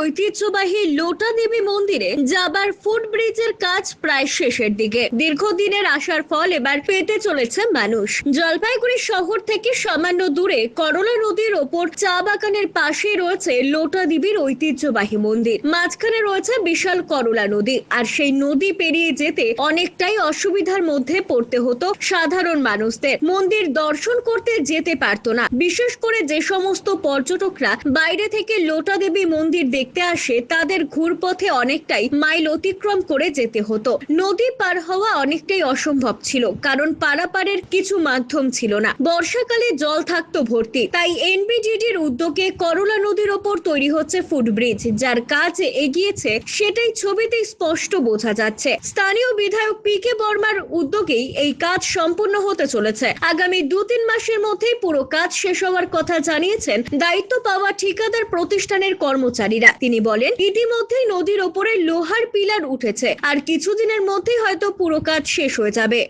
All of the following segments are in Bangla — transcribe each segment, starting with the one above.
ঐতিহ্যবাহী লোটা দেবী মন্দিরে যাবার ফুট ব্রিজের কাজ প্রায় শেষের দিকে। দীর্ঘদিনের আসার ফল এবার পেতে চলেছে মানুষ। জলপাইগুড়ি শহর থেকে সামান্য দূরে করলা নদীর ওপর চা বাগানের পাশে রয়েছে লোটা দেবীর ঐতিহ্যবাহী মন্দির। মাঝখানে রয়েছে বিশাল করলা নদী। আর সেই নদী পেরিয়ে যেতে অনেকটাই অসুবিধার মধ্যে পড়তে হতো সাধারণ মানুষদের। মন্দির দর্শন করতে যেতে পারতো না। বিশেষ করে যে সমস্ত পর্যটকরা বাইরে থেকে লোটা দেবী মন্দির দেখতে আসে, তাদের ঘুরপথে অনেকটাই মাইল অতিক্রম করে যেতে হতো। নদী পার হওয়া অনেকটাই অসম্ভব ছিল, কারণ পারাপারের কিছু মাধ্যম ছিল না। বর্ষাকালে জল থাকতো ভর্তি, তাই এনবিডিডির উদ্যোগে করলা নদীর ওপর তৈরি হচ্ছে ফুটব্রিজ যার কাজ এগিয়েছে সেটাই ছবিতে স্পষ্ট বোঝা যাচ্ছে। স্থানীয় বিধায়ক পি কে বর্মার উদ্যোগেই এই কাজ সম্পূর্ণ হতে চলেছে। আগামী দু তিন মাসের মধ্যেই পুরো কাজ শেষ হওয়ার কথা জানিয়েছেন দায়িত্ব পাওয়া ঠিকাদার প্রতিষ্ঠানের কর্মচারীরা। তিনি বলেন ইতিমধ্যেই নদীর ওপরে লোহার পিলার উঠেছে আর কিছুদিনের মধ্যেই হয়তো পুরো কাজ শেষ হয়ে যাবে।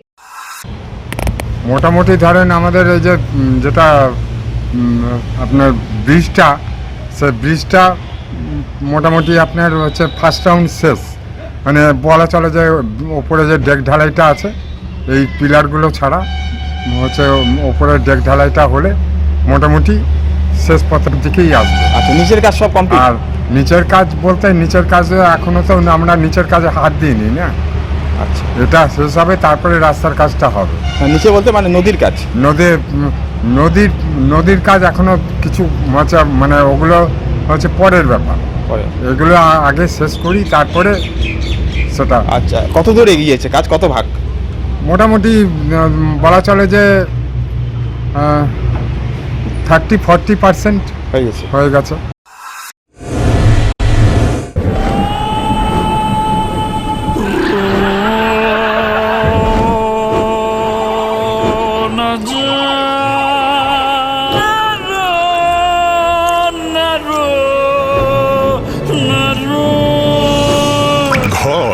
মোটামুটি ধরেন আমাদের এই যে যেটা আপনার ব্রিজটা সে ব্রিজটা মোটামুটি আপনার হচ্ছে ফার্স্ট রাউন্ড শেষ। মানে বলা চলে যে ওপরে যে ডেক ঢালাইটা আছে এই পিলারগুলো ছাড়া হচ্ছে ওপরে ডেক ঢালাইটা হলে মোটামুটি শেষ পথের দিকেই আসবে। আচ্ছা নিচের কাজ সব কমপ্লিট আর নিচের কাজ বলতে নিচের কাজে এখনও তো আমরা নিচের কাজে হাত দিইনি না? আচ্ছা। এটা শেষ হবে তারপরে রাস্তার কাজটা হবে। আর নিচে বলতে মানে নদীর কাজ। নদী নদীর নদীর কাজ এখনও কিছু মানে ওগুলো হচ্ছে পরের ব্যাপার। পরে। এগুলো আগে শেষ করি তারপরে সেটা। আচ্ছা কত দূর এগিয়েছে কাজ কত ভাগ? মোটামুটি বলা চলে যে থার্টি ফর্টি পার্সেন্ট হয়ে গেছে। হয়ে গেছে।